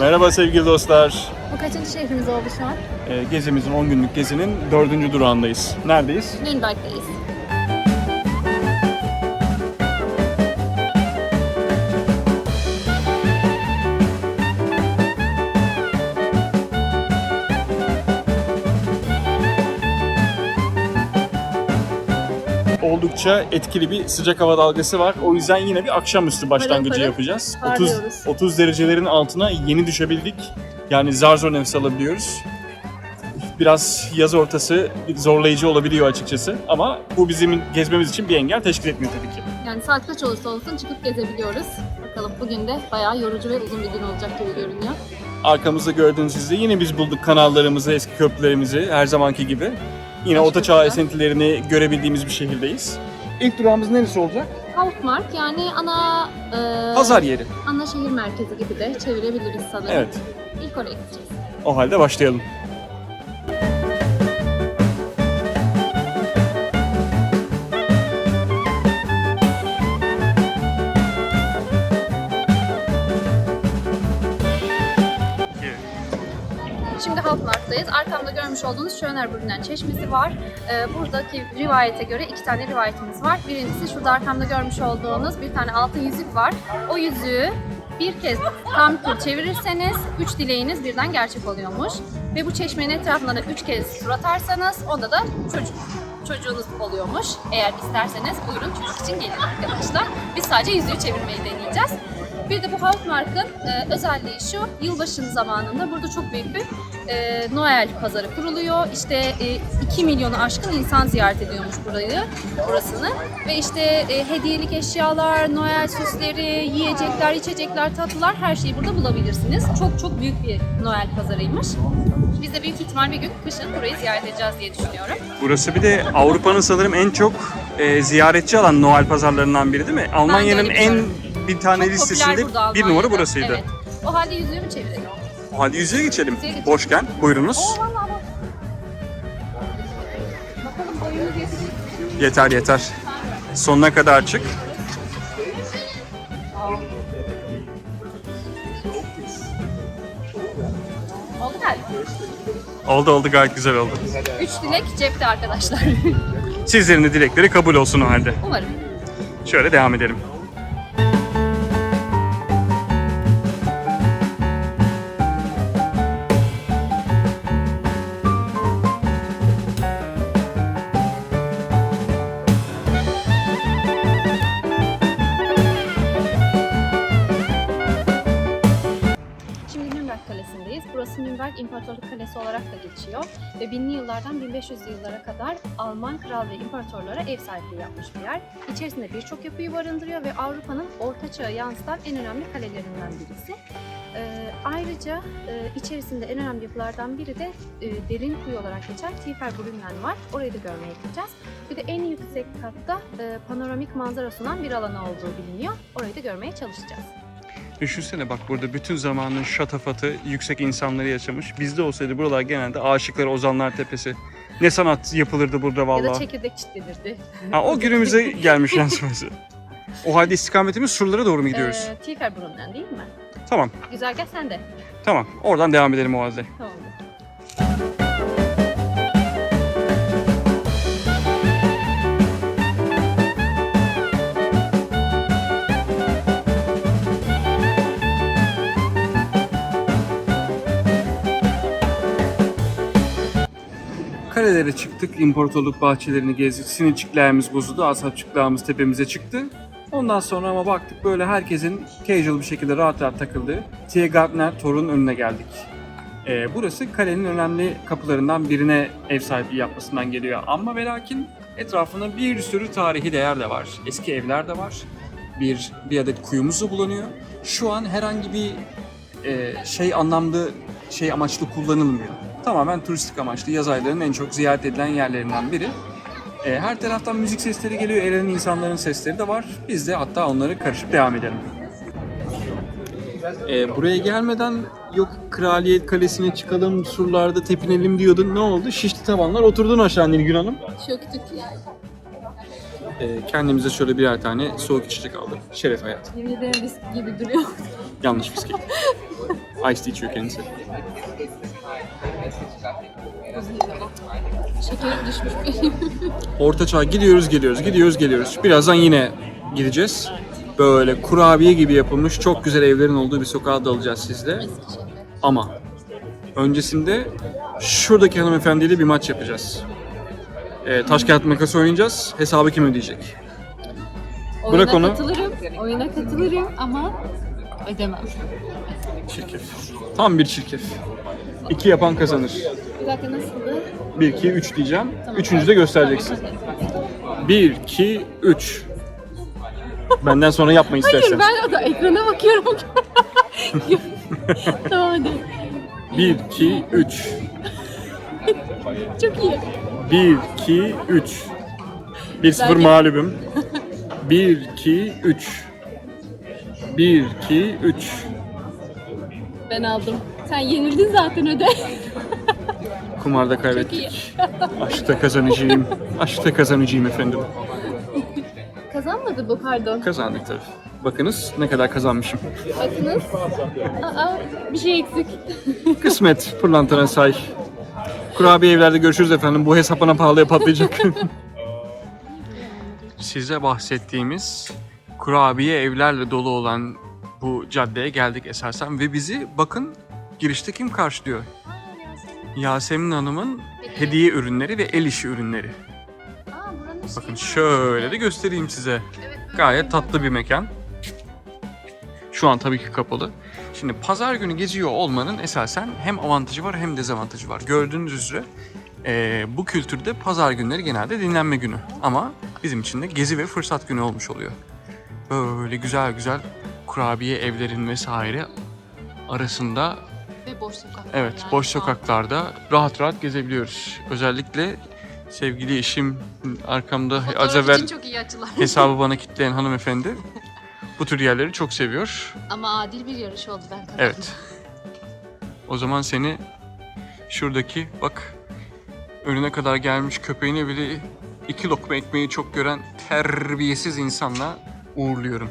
Merhaba sevgili dostlar. Bu kaçıncı şehrimiz oldu şu an? Ee, gezimizin 10 günlük gezinin 4. durağındayız. Neredeyiz? Nürnberg'deyiz. Oldukça etkili bir sıcak hava dalgası var. O yüzden yine bir akşamüstü başlangıcı parıl yapacağız. 30, parlıyoruz. 30 derecelerin altına yeni düşebildik. Yani zar zor nefes alabiliyoruz. Biraz yaz ortası zorlayıcı olabiliyor açıkçası. Ama bu bizim gezmemiz için bir engel teşkil etmiyor tabii ki. Yani saat kaç olursa olsun çıkıp gezebiliyoruz. Bakalım bugün de bayağı yorucu ve uzun bir gün olacak gibi görünüyor. Arkamızda gördüğünüz üzere yine biz bulduk kanallarımızı, eski köprülerimizi her zamanki gibi. Yine Orta Çağ esintilerini görebildiğimiz bir şehirdeyiz. İlk durağımız neresi olacak? Kaufmark yani ana e, Pazar yeri. ana şehir merkezi gibi de çevirebiliriz sanırım. Evet. İlk oraya gideceğiz. O halde başlayalım. Hauptmarkt'tayız. Arkamda görmüş olduğunuz Schönerbrunner çeşmesi var. Ee, buradaki rivayete göre iki tane rivayetimiz var. Birincisi şurada arkamda görmüş olduğunuz bir tane altın yüzük var. O yüzüğü bir kez tam tur çevirirseniz üç dileğiniz birden gerçek oluyormuş. Ve bu çeşmenin etrafında da üç kez tur atarsanız onda da çocuk çocuğunuz oluyormuş. Eğer isterseniz buyurun çocuk için gelin arkadaşlar. Biz sadece yüzüğü çevirmeyi deneyeceğiz. Bir de bu Hauptmarkt'ın e, özelliği şu, yılbaşının zamanında burada çok büyük bir e, Noel pazarı kuruluyor. İşte e, 2 milyonu aşkın insan ziyaret ediyormuş burayı, burasını. Ve işte e, hediyelik eşyalar, Noel süsleri, yiyecekler, içecekler, tatlılar her şeyi burada bulabilirsiniz. Çok çok büyük bir Noel pazarıymış. Biz de büyük ihtimal bir gün kışın burayı ziyaret edeceğiz diye düşünüyorum. Burası bir de Avrupa'nın sanırım en çok e, ziyaretçi alan Noel pazarlarından biri değil mi? Almanya'nın en bir tane Çok listesinde bir numara burasıydı. Evet. O halde yüzüğümü çevirelim. O halde yüzüğe geçelim. Boşken buyurunuz. Yeter yeter. Sonuna kadar çık. Oldu galiba. Oldu oldu gayet güzel oldu. Üç dilek cepte arkadaşlar. Sizlerin de dilekleri kabul olsun o halde. Umarım. Şöyle devam edelim. 1500 yıllara kadar Alman kral ve imparatorlara ev sahipliği yapmış bir yer. İçerisinde birçok yapıyı barındırıyor ve Avrupa'nın orta çağı yansıtan en önemli kalelerinden birisi. Ee, ayrıca e, içerisinde en önemli yapılardan biri de e, derin kuyu olarak geçen Tieferbrünnen var. Orayı da görmeye gideceğiz. Bir de en yüksek katta e, panoramik manzara sunan bir alanı olduğu biliniyor. Orayı da görmeye çalışacağız. Düşünsene bak burada bütün zamanın şatafatı yüksek insanları yaşamış. Bizde olsaydı buralar genelde aşıklar Ozanlar Tepesi. Ne sanat yapılırdı burada Ya da çekirdek çitlenirdi. Ha, o günümüze gelmiş yansıması. O halde istikametimiz surlara doğru mu gidiyoruz? Ee, Tieferbrunnen değil mi? Tamam, Güzergah sende. tamam. Oradan devam edelim o halde. Tamam. Kalelere çıktık, imparatorluk bahçelerini gezdik. Siniciklerimiz bozuldu, asapçıklığımız tepemize çıktı. Ondan sonra ama baktık böyle herkesin casual bir şekilde rahat rahat takıldığı Tiergartner Tor'un önüne geldik. Ee, burası kalenin önemli kapılarından birine ev sahipliği yapmasından geliyor. Ama ve lakin etrafında bir sürü tarihi değer de var. Eski evler de var. Bir, bir adet kuyumuz da bulunuyor. Şu an herhangi bir e, şey anlamda şey amaçlı kullanılmıyor. Tamamen turistik amaçlı yaz aylarının en çok ziyaret edilen yerlerinden biri. E, her taraftan müzik sesleri geliyor, eğlenen insanların sesleri de var. Biz de hatta onları karışıp devam edelim. E, buraya gelmeden yok Kraliyet Kalesi'ne çıkalım, surlarda tepinelim diyordun. Ne oldu? Şişli tavanlar oturdun aşağı Nilgün Hanım. Çöktük. E, kendimize şöyle birer tane soğuk içecek aldık. Şeref hayat. Yemin ederim risk gibi duruyor. Yanlış bisküvi. Iced tea içiyor kendisi. Şekerim düşmüş benim. Orta çağ gidiyoruz geliyoruz gidiyoruz geliyoruz. Birazdan yine gideceğiz. Böyle kurabiye gibi yapılmış çok güzel evlerin olduğu bir sokağa dalacağız sizle. Ama öncesinde şuradaki hanımefendiyle bir maç yapacağız. Ee, taş kağıt makas oynayacağız. Hesabı kim ödeyecek? Bırak Oyuna onu. katılırım. Oyuna katılırım ama ödemem. Çirkef. Tam bir çirkef. İki yapan kazanır. Bir dakika nasıldı? 1, 2, 3 diyeceğim. Üçüncü de göstereceksin. 1, 2, 3. Benden sonra yapma istersen. Hayır ben da ekrana bakıyorum. tamam hadi. 1, 2, 3. Çok iyi. 1, 2, 3. 1-0 Belki- mağlubum. 1, 2, 3. 1, 2, 3. Ben aldım. Sen yenildin zaten öde. Kumarda kaybettik. Aşkta kazanacağım. Aşkta kazanacağım efendim. Kazanmadı bu pardon. Kazandık tabii. Bakınız ne kadar kazanmışım. Bakınız. Aa, bir şey eksik. Kısmet pırlantana say. Kurabiye evlerde görüşürüz efendim. Bu hesap bana pahalıya patlayacak. Size bahsettiğimiz kurabiye evlerle dolu olan bu caddeye geldik esasen ve bizi bakın girişte kim karşılıyor? Yasemin Hanım'ın hediye ürünleri ve el işi ürünleri. Aa, buranın Bakın şöyle de göstereyim size. Gayet tatlı bir mekan. Şu an tabii ki kapalı. Şimdi pazar günü geziyor olmanın esasen hem avantajı var hem dezavantajı var. Gördüğünüz üzere eee, bu kültürde pazar günleri genelde dinlenme günü. Ama bizim için de gezi ve fırsat günü olmuş oluyor. Böyle güzel güzel kurabiye evlerin vesaire arasında Ve boş sokak. Evet, boş sokaklarda rahat rahat gezebiliyoruz. Özellikle sevgili eşim arkamda az Fotoğraf evvel için çok iyi açılar. hesabı bana kitleyen hanımefendi bu tür yerleri çok seviyor. Ama adil bir yarış oldu ben kazandım. Evet. O zaman seni şuradaki bak önüne kadar gelmiş köpeğine bile iki lokma ekmeği çok gören terbiyesiz insanla uğurluyorum.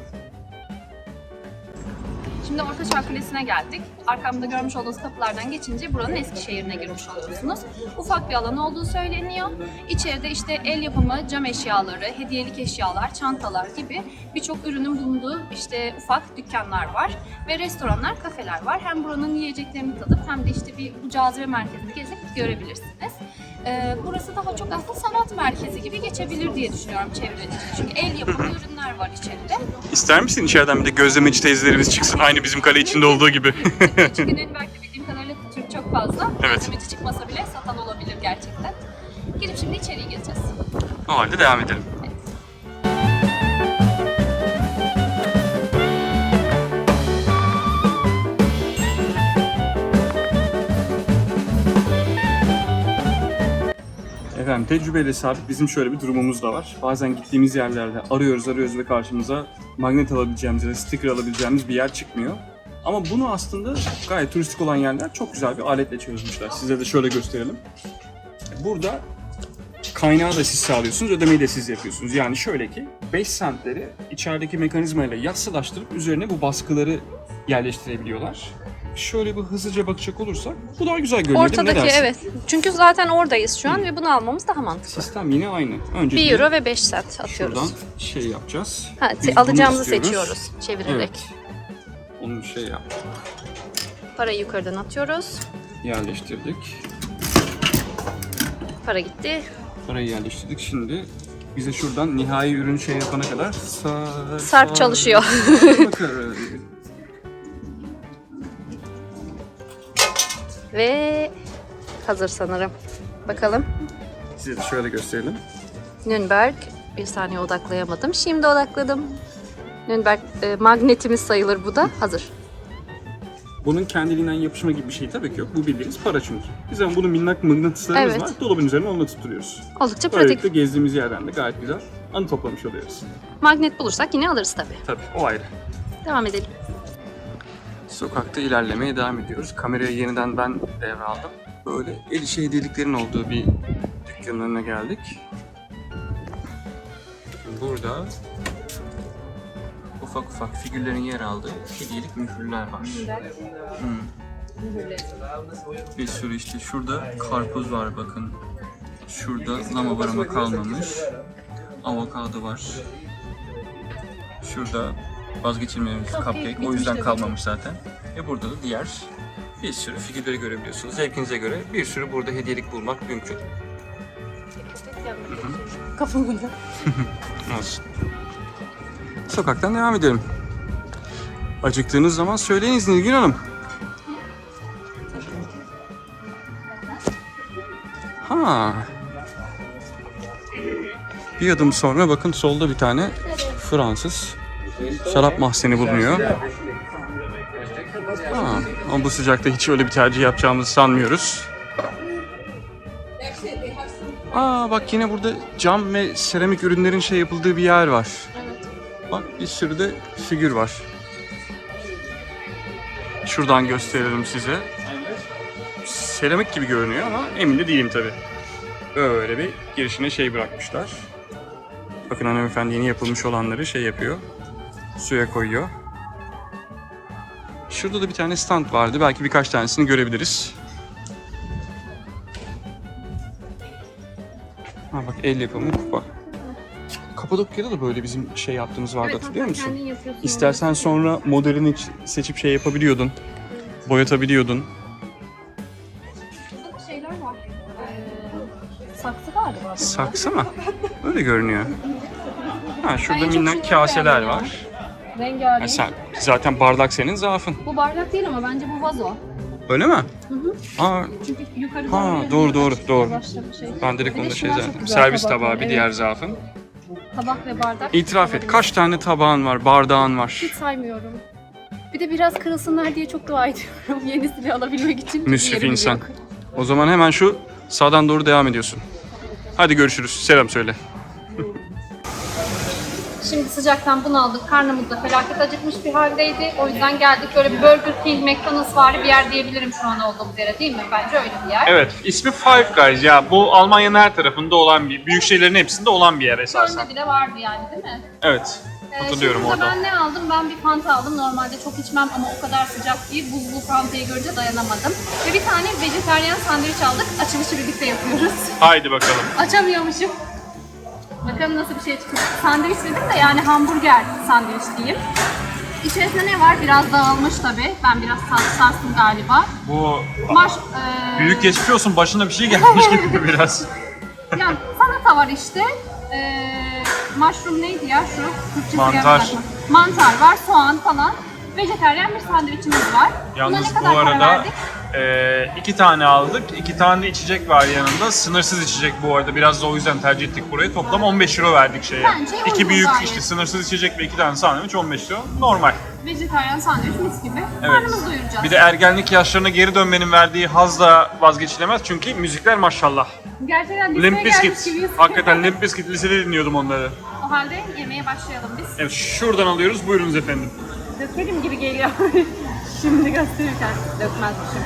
Şimdi Ortaçağ Kulesi'ne geldik. Arkamda görmüş olduğunuz kapılardan geçince buranın Eskişehir'ine girmiş oluyorsunuz. Ufak bir alan olduğu söyleniyor. İçeride işte el yapımı cam eşyaları, hediyelik eşyalar, çantalar gibi birçok ürünün bulunduğu işte ufak dükkanlar var. Ve restoranlar, kafeler var. Hem buranın yiyeceklerini tadıp hem de işte bir bu cazibe merkezini gezip görebilirsiniz. Ee, burası daha çok aslında sanat merkezi gibi geçebilir diye düşünüyorum çevreniz için. Çünkü el yapımı ürünler var içeride. İster misin içeriden bir de gözlemeci teyzelerimiz çıksın aynı bizim kale içinde olduğu gibi? Çünkü Nürnberg'de bildiğim kadarıyla Türk çok fazla. Evet. Malzemeci çıkmasa bile satan olabilir gerçekten. Girip şimdi içeriye gezeceğiz. o halde devam edelim. Efendim tecrübeyle sabit bizim şöyle bir durumumuz da var. Bazen gittiğimiz yerlerde arıyoruz arıyoruz ve karşımıza magnet alabileceğimiz ya da sticker alabileceğimiz bir yer çıkmıyor. Ama bunu aslında gayet turistik olan yerler çok güzel bir aletle çözmüşler. Size de şöyle gösterelim. Burada kaynağı da siz sağlıyorsunuz, ödemeyi de siz yapıyorsunuz. Yani şöyle ki 5 centleri içerideki mekanizmayla yassılaştırıp üzerine bu baskıları yerleştirebiliyorlar. Şöyle bir hızlıca bakacak olursak bu daha güzel görünüyor değil mi? Ortadaki evet. Çünkü zaten oradayız şu an ve bunu almamız daha mantıklı. Sistem yine aynı. Önce 1 bir euro ve 5 cent atıyoruz. şuradan şey yapacağız. Ha, Biz alacağımızı seçiyoruz çevirerek. Evet. Onu şey yap. Parayı yukarıdan atıyoruz. Yerleştirdik. Para gitti. Parayı yerleştirdik. Şimdi bize şuradan nihai ürün şey yapana kadar sar, Sarp çalışıyor. ve hazır sanırım. Bakalım. Size de şöyle gösterelim. Nürnberg. Bir saniye odaklayamadım. Şimdi odakladım. Nürnberg e, magnetimiz sayılır bu da. Hazır. Bunun kendiliğinden yapışma gibi bir şey tabii ki yok. Bu bildiğiniz para çünkü. Biz ama bunun minnak mıknatıslarımız Evet. var. Dolabın üzerine onunla tutturuyoruz. Oldukça pratik. Böylelikle gezdiğimiz yerden de gayet güzel anı toplamış oluyoruz. Magnet bulursak yine alırız tabii. Tabii o ayrı. Devam edelim. Sokakta ilerlemeye devam ediyoruz. Kamerayı yeniden ben devraldım. Böyle el işi hediyeliklerin olduğu bir dükkanın önüne geldik. Burada ufak ufak figürlerin yer aldığı hediyelik mühürler var. Hmm. Bir sürü işte şurada karpuz var bakın. Şurada lama var ama kalmamış. Avokado var. Şurada vazgeçilmeyemiz Cupcake cupcake. O yüzden de kalmamış zaten. Ve burada da diğer bir sürü figürleri görebiliyorsunuz. Zevkinize göre bir sürü burada hediyelik bulmak mümkün. Kafamda. Olsun. Sokaktan devam edelim. Acıktığınız zaman söyleyiniz Nilgün Hanım. Ha. Bir adım sonra bakın solda bir tane Fransız şarap mahzeni bulunuyor. Ha, ama bu sıcakta hiç öyle bir tercih yapacağımızı sanmıyoruz. Aa bak yine burada cam ve seramik ürünlerin şey yapıldığı bir yer var. Bak bir sürü de figür var. Şuradan gösterelim size. Seramik gibi görünüyor ama emin de değilim tabi. Böyle bir girişine şey bırakmışlar. Bakın hanımefendi yeni yapılmış olanları şey yapıyor. Suya koyuyor. Şurada da bir tane stand vardı. Belki birkaç tanesini görebiliriz. Ha bak el yapımı kupa. Kapadokya'da da böyle bizim şey yaptığımız vardı hatırlıyor musun? İstersen sonra modelini seçip şey yapabiliyordun. Boyatabiliyordun. Şeyler var. Ee, saksı galiba. Saksı mı? Öyle görünüyor. Ha şurada minnak kaseler var. Rengarenk. Ha, sen, zaten bardak senin zaafın. Bu bardak değil ama bence bu vazo. Öyle mi? Hı hı. Aa, Çünkü yukarı Ha, doğru doğru, doğru, şey. ben direkt Bir onda şey zannettim. Servis tabaklar, tabağı bir evet. diğer zaafın. Tabak ve bardak. İtiraf et kaç tane tabağın var, bardağın var? Hiç saymıyorum. Bir de biraz kırılsınlar diye çok dua ediyorum. Yenisini alabilmek için. Müsrif insan. yok. O zaman hemen şu sağdan doğru devam ediyorsun. Hadi görüşürüz. Selam söyle. Şimdi sıcaktan bunaldık. Karnımız da felaket acıkmış bir haldeydi. O yüzden geldik. Böyle bir Burger King, McDonald's var bir yer diyebilirim şu an olduğumuz yere değil mi? Bence öyle bir yer. Evet, ismi Five Guys ya. Bu Almanya'nın her tarafında olan bir, büyük şehirlerin hepsinde olan bir yer esasen. Önde bile vardı yani değil mi? Evet, Ee, hatırlıyorum şimdi orada. ben ne aldım? Ben bir fanta aldım. Normalde çok içmem ama o kadar sıcak değil. Buzlu fantayı görünce dayanamadım. Ve bir tane vejetaryen sandviç aldık. Açılışı birlikte yapıyoruz. Haydi bakalım. Açamıyormuşum. Bakalım nasıl bir şey çıkacak. Sandviç dedim de yani hamburger sandviç diyeyim. İçerisinde ne var? Biraz dağılmış tabii. Ben biraz sars- sarstım galiba. Bu Maş, e, büyük geçmiş olsun başına bir şey gelmiş gibi biraz. Yani salata var işte. Ee, mushroom neydi ya şu? Türkçesi Mantar. Mantar var, soğan falan. Vejeteryan bir sandviçimiz var. Buna Yalnız ne kadar bu para arada verdik? E, iki tane aldık. iki tane içecek var yanında. Sınırsız içecek bu arada. Biraz da o yüzden tercih ettik burayı. Toplam 15 euro verdik şeye. Bence İki uygun büyük gayet. işte sınırsız içecek ve iki tane sandviç 15 euro. Normal. Vejeteryan sandviç mis gibi. Evet. Karnımızı doyuracağız. Bir de ergenlik yaşlarına geri dönmenin verdiği haz da vazgeçilemez. Çünkü müzikler maşallah. Gerçekten liseye Limp gelmiş Bizkit. gibiyiz. Hakikaten Limp Bizkit lisede dinliyordum onları. o halde yemeğe başlayalım biz. Evet şuradan alıyoruz. Buyurunuz efendim. Dökelim gibi geliyor. Şimdi gösterirken dökmezmişim.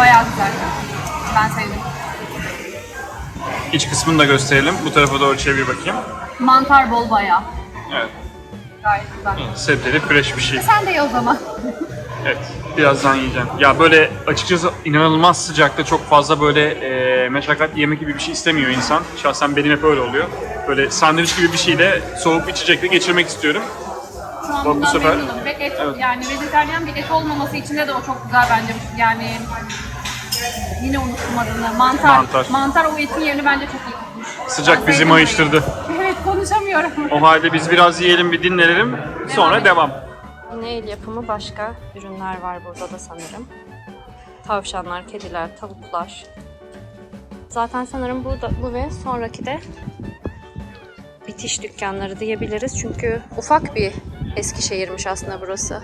Bayağı güzel. Ben sevdim. İç kısmını da gösterelim. Bu tarafa doğru çevir bakayım. Mantar bol bayağı. Evet. Gayet güzel. Sebzeli fresh bir şey. Sen de ye o zaman. Evet. Birazdan yiyeceğim. Ya böyle açıkçası inanılmaz sıcakta çok fazla böyle e, meşakkat yemek gibi bir şey istemiyor insan. Şahsen benim hep öyle oluyor. Böyle sandviç gibi bir şeyle soğuk içecekle geçirmek istiyorum. Bak bu sefer- memnunum. Ve et, Evet. yani vejetaryen bir et olmaması için de, o çok güzel bence. Yani yine unuttum adını. Mantar. Mantar. Mantar o etin yerini bence çok iyi tutmuş. Sıcak Ben bizi mayıştırdı. Evet konuşamıyorum. O halde biz biraz yiyelim bir dinlenelim. Sonra edelim. devam. Yine el yapımı başka ürünler var burada da sanırım. Tavşanlar, kediler, tavuklar. Zaten sanırım bu, da, bu ve sonraki de bitiş dükkanları diyebiliriz. Çünkü ufak bir Eskişehir'miş aslında burası.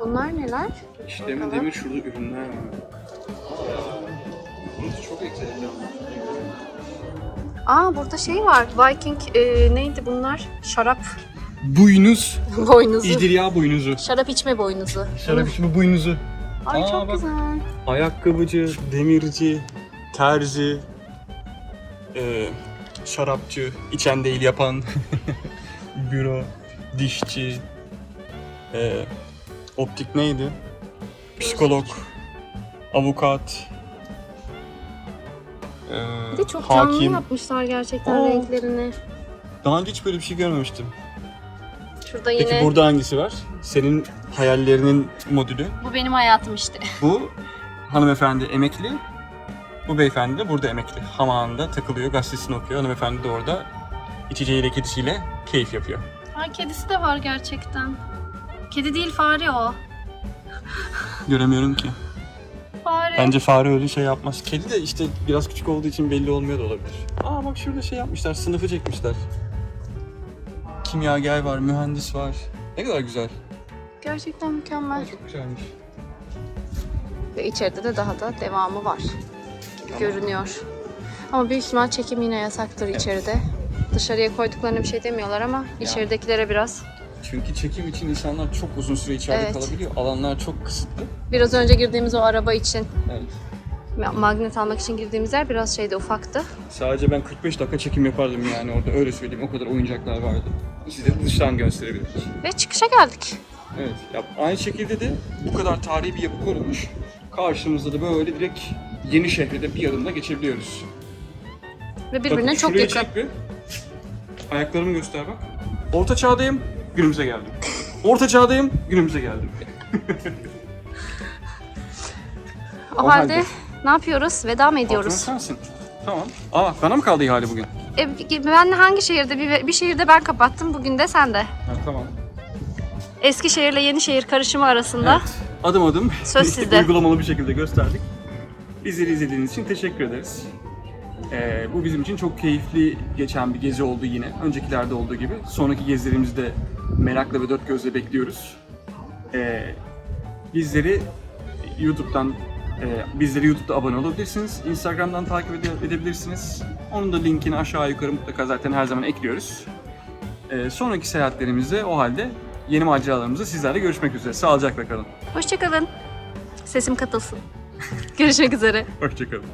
Bunlar neler? Bakalım. şurada ürünler var. Burası çok güzel. Aa burada şey var. Viking e, neydi bunlar? Şarap Buynuz. boynuzu. İdirya boynuzu. Şarap içme boynuzu. Şarap içme boynuzu. Ay Aa, çok bak. güzel. Ayakkabıcı, demirci, terzi, e, şarapçı, içen değil yapan, büro, dişçi, e, optik neydi? Psikolog, avukat, e, Bir de çok canlı hakim. yapmışlar gerçekten Aa. renklerini. Daha önce hiç böyle bir şey görmemiştim. Şurada yine Peki burada hangisi var? Senin hayallerinin modülü. bu benim hayatım işte. Bu hanımefendi emekli. Bu beyefendi de burada emekli. Hamağında takılıyor, gazetesini okuyor. Hanımefendi de orada içeceğiyle kedisiyle keyif yapıyor. Ha kedisi de var gerçekten. Kedi değil fare o. Göremiyorum ki. Fare. Bence fare öyle şey yapmaz. Kedi de işte biraz küçük olduğu için belli olmuyor da olabilir. Aa bak şurada şey yapmışlar, sınıfı çekmişler. Kimyager var, mühendis var. Ne kadar güzel. Gerçekten mükemmel. Çok güzelmiş. Ve içeride de daha da devamı var. Gibi görünüyor. Ama büyük ihtimal çekim yine yasaktır içeride. Dışarıya koyduklarına bir şey demiyorlar ama içeridekilere biraz. Çünkü çekim için insanlar çok uzun süre içeride Evet. kalabiliyor. Alanlar çok kısıtlı. Biraz önce girdiğimiz o araba için, Evet. ma- magnet almak için girdiğimiz yer biraz şeyde ufaktı. Sadece ben 45 dakika çekim yapardım yani orada öyle söyleyeyim. O kadar oyuncaklar vardı. Size dıştan gösterebilirim. Ve çıkışa geldik. Evet. Ya aynı şekilde de bu kadar tarihi bir yapı korunmuş. Karşımızda da böyle direkt yeni şehirde bir adımda geçebiliyoruz. Ve birbirine Bakın çok şuraya yakın. çek bir. Ayaklarımı göster bak. Orta çağdayım, günümüze geldim. Orta çağdayım, günümüze geldim. O, O halde halde- ne yapıyoruz? Veda mı Patron ediyoruz? sensin. Tamam. Aa bana mı kaldı ihale bugün? E, ben hangi şehirde? Bir, bir şehirde ben kapattım, bugün de sen de. Ha, tamam. Eskişehir'le Yenişehir karışımı arasında. Evet. Adım adım Söz sizde. uygulamalı bir şekilde gösterdik. Bizleri izlediğiniz için teşekkür ederiz. Ee, bu bizim için çok keyifli geçen bir gezi oldu yine. Öncekilerde olduğu gibi. Sonraki gezilerimizi de merakla ve dört gözle bekliyoruz. Ee, bizleri YouTube'dan e, bizleri YouTube'da abone olabilirsiniz. Instagram'dan takip ede- edebilirsiniz. Onun da linkini aşağı yukarı mutlaka zaten her zaman ekliyoruz. Ee, sonraki seyahatlerimizde o halde yeni maceralarımızda sizlerle görüşmek üzere. Sağlıcakla kalın. Hoşçakalın. Sesim katılsın. Görüşmek üzere. Hoşçakalın.